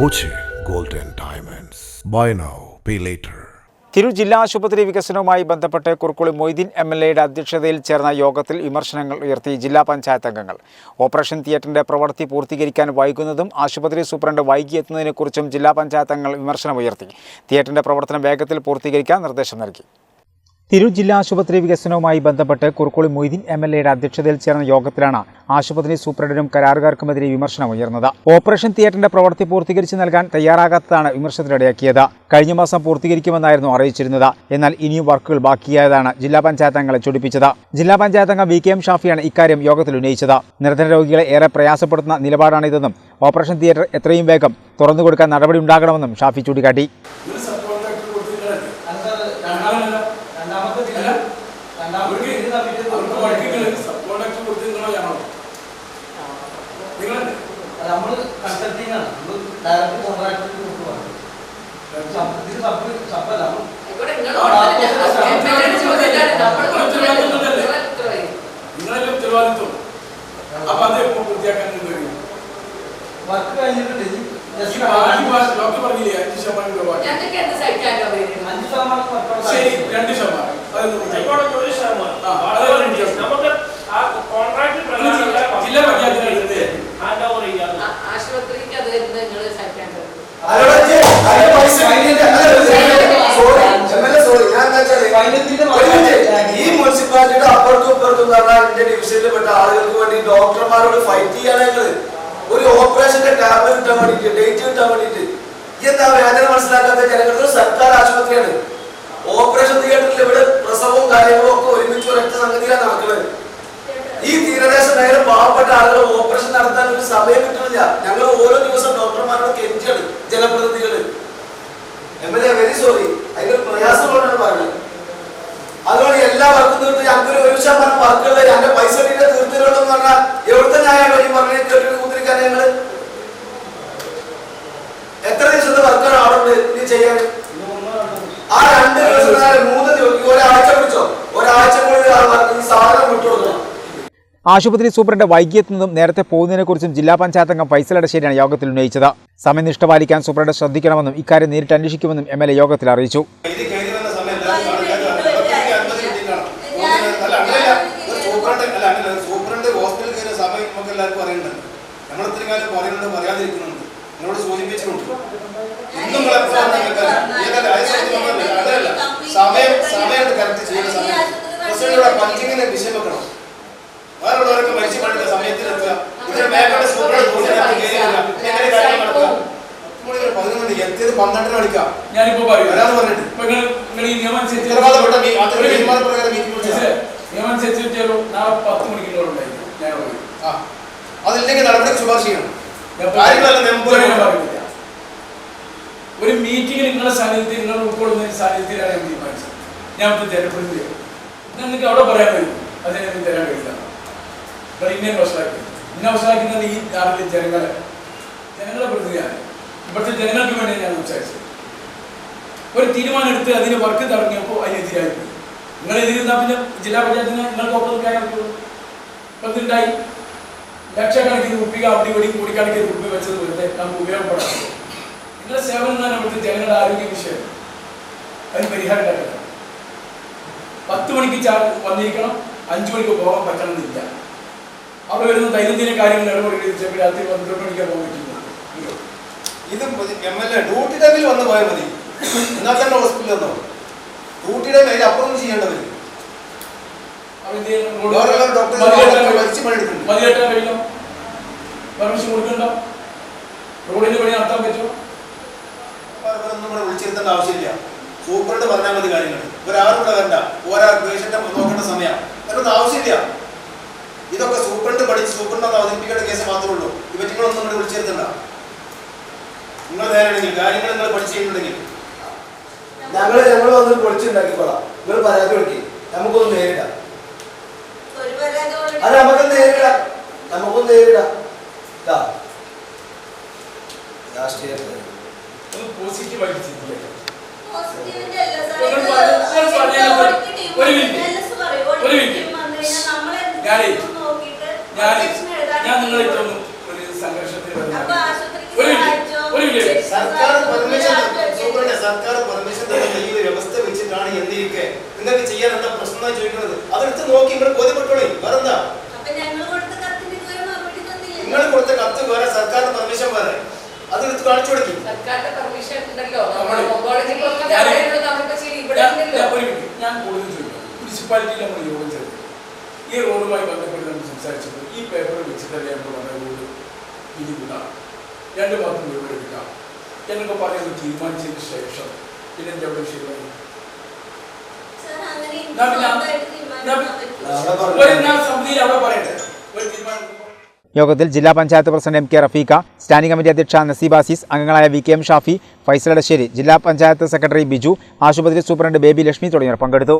Boche golden diamonds buy now pay later തിരു ജില്ലാ ആശുപത്രി വികസനവുമായി ബന്ധപ്പെട്ട് കുറുക്കുളി മൊയ്തീൻ എം എൽ എയുടെ അധ്യക്ഷതയിൽ ചേർന്ന യോഗത്തിൽ വിമർശനങ്ങൾ ഉയർത്തി ജില്ലാ പഞ്ചായത്ത് അംഗങ്ങൾ. ഓപ്പറേഷൻ തിയേറ്ററിന്റെ പ്രവൃത്തി പൂർത്തീകരിക്കാൻ വൈകുന്നതും ആശുപത്രി സൂപ്രണ്ട് വൈകിയെത്തുന്നതിനെക്കുറിച്ചും ജില്ലാ പഞ്ചായത്ത് അംഗങ്ങൾ വിമർശനമുയർത്തി. തിയേറ്ററിന്റെ പ്രവർത്തനം വേഗത്തിൽ പൂർത്തീകരിക്കാൻ നിർദ്ദേശം നൽകി. തിരൂർ ജില്ലാ ആശുപത്രി വികസനവുമായി ബന്ധപ്പെട്ട് കുറുക്കോളി മൊയ്തീൻ എം എൽ എയുടെ അധ്യക്ഷതയിൽ ചേർന്ന യോഗത്തിലാണ് ആശുപത്രി സൂപ്രണ്ടിനും കരാറുകാർക്കുമെതിരെ വിമർശനം ഉയർന്നത്. ഓപ്പറേഷൻ തിയേറ്ററിന്റെ പ്രവൃത്തി പൂർത്തീകരിച്ച് നൽകാൻ തയ്യാറാകാത്തതാണ് വിമർശനത്തിനിടയാക്കിയത്. കഴിഞ്ഞ മാസം പൂർത്തീകരിക്കുമെന്നായിരുന്നു അറിയിച്ചിരുന്നത്. എന്നാൽ ഇനിയും വർക്കുകൾ ബാക്കിയായതാണ് ജില്ലാ പഞ്ചായത്ത് അംഗങ്ങളെ ചൊടിപ്പിച്ചത്. ജില്ലാ പഞ്ചായത്ത് അംഗം വി കെ എം ഷാഫിയാണ് ഇക്കാര്യം യോഗത്തിൽ ഉന്നയിച്ചത്. നിർധന രോഗികളെ ഏറെ പ്രയാസപ്പെടുത്തുന്ന നിലപാടാണിതെന്നും ഓപ്പറേഷൻ തിയേറ്റർ എത്രയും വേഗം തുറന്നുകൊടുക്കാൻ നടപടി ഉണ്ടാകണമെന്നും ഷാഫി ചൂണ്ടിക്കാട്ടി. ഡോക്ടർ പറഞ്ഞില്ലേ അഞ്ച് ശതമാനം രൂപ ശരി രണ്ട് ശതമാനം. ജില്ലാ ആശുപത്രിക്ക് അത് നിങ്ങൾ ഈ മുനിസിപ്പാലിറ്റിയുടെ അപ്പുറത്തും ഇപ്പുറത്തും പറഞ്ഞാൽ എന്റെ ഡിവിഷനിൽ പെട്ട ആളുകൾക്ക് വേണ്ടി ഡോക്ടർമാരോട് ഫൈറ്റ് ചെയ്യാണ് ഞങ്ങൾ ഒരു ഓപ്പറേഷന്റെ വേണ്ടിട്ട് ഡേറ്റ് കിട്ടാൻ വേണ്ടിട്ട് എന്താ വേദന മനസ്സിലാക്കാത്ത ജനങ്ങൾക്ക് സർക്കാർ ആശുപത്രിയാണ്. ഓപ്പറേഷൻ തിയേറ്ററിൽ ഇവിടെ പ്രസവവും കാര്യങ്ങളും ഒക്കെ ഒരുമിച്ച് ഒരൊറ്റ സംഗതിയിലാണ് നടക്കുന്നത്. ഈ തീരദേശ മേഖല പാവപ്പെട്ട ആളുകൾ ഓപ്പറേഷൻ നടത്താൻ ഒരു സമയം കിട്ടുന്നില്ല. ഞങ്ങൾ ഓരോ ദിവസം ഡോക്ടർമാരോട് കെഞ്ചാണ് ജനപ്രതിനിധികൾ. M L A very sorry അതിന്റെ പ്രയാസങ്ങളാണ് പറയുന്നത്. അതുകൊണ്ട് എല്ലാ വർക്കും തീർത്ത് ഞങ്ങൾക്ക് ഒരു ശതമാനം വർക്കുകൾ ഞങ്ങളുടെ പൈസ തീരെ തീർത്തിട്ടുള്ളൂ എന്ന് പറഞ്ഞാൽ എവിടുത്തെ ന്യായമാണ് ഈ പറഞ്ഞ ആശുപത്രി സൂപ്രണ്ട് വൈകിയെത്തുന്നതും നേരത്തെ പോകുന്നതിനെക്കുറിച്ചും ജില്ലാ പഞ്ചായത്ത് അംഗം ഫൈസൽ അടശ്ശേരിയാണ് യോഗത്തിൽ ഉന്നയിച്ചത് സമയനിഷ്ഠ പാലിക്കാൻ സൂപ്രണ്ട് ശ്രദ്ധിക്കണമെന്നും ഇക്കാര്യം നേരിട്ട് അന്വേഷിക്കുമെന്നും എം എൽ എ യോഗത്തിൽ അറിയിച്ചു സമയം സമയം കറക്റ്റ് ചെയ്യുന്ന സമയം പ്രസിഡന്റിവിടെ പഞ്ചിങ്ങിന് വിശമിക്കണം വേറുള്ളവരൊക്കെ മരിച്ചു മേഖല പതിനൊന്ന് എത്തിയത് പന്ത്രണ്ടിന് ഞാനിപ്പോ പറയും. പറഞ്ഞിട്ട്. നാളെ പത്ത് ഞാൻ. അതില്ലെങ്കിൽ ശുപാർശ ചെയ്യണം. ഞാൻ പറയുന്നില്ല. ഒരു മീറ്റിംഗിൽ നിങ്ങളുടെ സാന്നിധ്യത്തിൽ നിങ്ങൾ ഉൾക്കൊള്ളുന്ന സാന്നിധ്യത്തിലാണ് ഞാൻ തീരുമാനിച്ചത്. ഞാൻ ജനപ്രതിനിധിയാണ്. നിങ്ങൾക്ക് അവിടെ പറയാൻ കഴിയും അത് എനിക്ക് തരാൻ കഴിയില്ല ഇവിടെ ഇന്നെ വഷളാക്കി. ഇന്നെ വഷളാക്കുന്നത് ഈ നാട്ടിലെ ജനങ്ങളെ ജനങ്ങളെ പ്രതിയാണ്. ഇവിടുത്തെ ജനങ്ങൾക്ക് വേണ്ടി ഞാൻ സംസാരിച്ചത്. ഒരു തീരുമാനം എടുത്ത് അതിന് വർക്ക് തുടങ്ങിയപ്പോൾ അതിനെതിരായി പോയി നിങ്ങൾ എതിരുന്നാൽ പിന്നെ ജില്ലാ പഞ്ചായത്തിന് നിങ്ങൾക്ക് ഒപ്പം നിൽക്കാൻ ലക്ഷക്കണക്കിന് കുപ്പിക അവിടെ ഇവിടെ കോടിക്കണക്കിന് കുപ്പി വെച്ചത് വെറുതെ നമുക്ക് ഉപയോഗപ്പെടാം നിങ്ങളുടെ സേവനം തന്നെ ഇവിടുത്തെ ജനങ്ങളുടെ ആരോഗ്യ വിഷയം. അതിന് പരിഹാരം ഉണ്ടാക്കണം പത്ത് മണിക്ക് ചാ വന്നിരിക്കണം അഞ്ചു മണിക്ക് പോകാൻ പറ്റണമെന്നില്ല. അവിടെ വരുന്ന ദൈനംദിന കാര്യങ്ങൾ ഇടപെടുകയും രാത്രി പന്ത്രണ്ട് മണിക്ക് പോകാൻ പറ്റുന്നു ഇത് എം എൽ എ ഡ്യൂട്ടി ടൈമിൽ വന്ന് പോയാൽ മതി. എന്നാൽ തന്നെ ഹോസ്പിറ്റലിൽ വന്നോ ഡ്യൂട്ടി ടൈം അതിന് അപ്പുറം ചെയ്യേണ്ടത് മതിയായിട്ടാൻ പെർമിഷൻ കൊടുക്കണ്ടോ. പണി നടത്താൻ പറ്റുമോ? വിളിച്ചിരുത്തേണ്ട ആവശ്യമില്ല. സൂപ്രണ്ട് പറഞ്ഞാൽ മതി കാര്യങ്ങൾ ഒരാളും ഇവിടെ വരണ്ട ഒരാൾ പേഷ്യന്റെ നോക്കേണ്ട സമയം. അതിനൊന്നും ആവശ്യമില്ല. ഇതൊക്കെ സൂപ്രണ്ട് പഠിച്ച് സൂപ്രണ്ട് അവതരിപ്പിക്കേണ്ട കേസ് മാത്രമേ ഉള്ളൂ. ഇവറ്റിങ്ങളൊന്നും ഇവിടെ വിളിച്ചിരുന്നില്ല നിങ്ങൾ നേരിടുന്നെങ്കിൽ കാര്യങ്ങൾ നിങ്ങൾ പഠിച്ചിട്ടുണ്ടെങ്കിൽ ഞങ്ങൾ ഞങ്ങൾ വന്ന് പൊളിച്ചുണ്ടാക്കിക്കോളാം. നിങ്ങൾ പരാതി കൊടുക്കി. നമുക്കൊന്ന് നേരിടാം. അത് നമുക്ക് നേരിടാം. നമുക്കൊന്ന് നേരിടാം. രാഷ്ട്രീയ രാഷ്ട്രീയത്തിൽ ഒന്ന് ഒരു മിനിറ്റ് ഒരു മിനിറ്റ് ഞാനേ ഞാൻ ഞാൻ നിങ്ങളെ ഇട്ടൊന്ന് ഒരു സംഘർഷത്തിൽ ഒരു മിനിറ്റ് ഒരു മിനിറ്റ് സർക്കാർ പെർമിഷൻ സൂപ്രണ്ട് പെർമിഷൻ തരുന്ന ഈ വ്യവസ്ഥ വെച്ചിട്ടാണ് എന്തിരിക്കെ നിങ്ങൾക്ക് ചെയ്യാൻ എന്താ പ്രശ്നം ചോദിക്കുന്നത്. അതെടുത്ത് നോക്കി ഇവിടെ ബോധ്യപ്പെട്ടോളേ വേറെന്താ? അതെടുത്ത് കാണിച്ചു കൊടുക്കും സർക്കാരിന്റെ പെർമിഷൻ ഉണ്ടല്ലോ ഞാൻ- ഇല്ലല്ലോ ഒരു മിനിറ്റ്. ഞാൻ കൂടുതൽ ചോദിക്കാം മുനിസിപ്പാലിറ്റിയിൽ നമ്മൾ യോഗം ചേർന്നു ഈ റോഡുമായി ബന്ധപ്പെട്ട് നമ്മൾ സംസാരിച്ചപ്പോൾ ഈ പേപ്പർ വെച്ചിട്ടല്ലേ നമ്മൾ നമ്മുടെ റോഡ് ഇരിക്കുക രണ്ട് വീട് എടുക്കാം എന്നൊക്കെ പറയുന്നത് തീരുമാനിച്ചതിന് ശേഷം പിന്നെ അവിടെ ശരിയായി സമിതിയിൽ അവിടെ പറയട്ടെ യോഗത്തിൽ ജില്ലാ panchayat president M K Rafeeqa standing committee അധ്യക്ഷ നസീബ് ആസീസ് അംഗങ്ങളായ V K M Shafi Faisal Adasseri ജില്ലാ പഞ്ചായത്ത് സെക്രട്ടറി ബിജു ആശുപത്രി സൂപ്രണ്ട് ബേബി ലക്ഷ്മി തുടങ്ങിയവർ പങ്കെടുത്തു.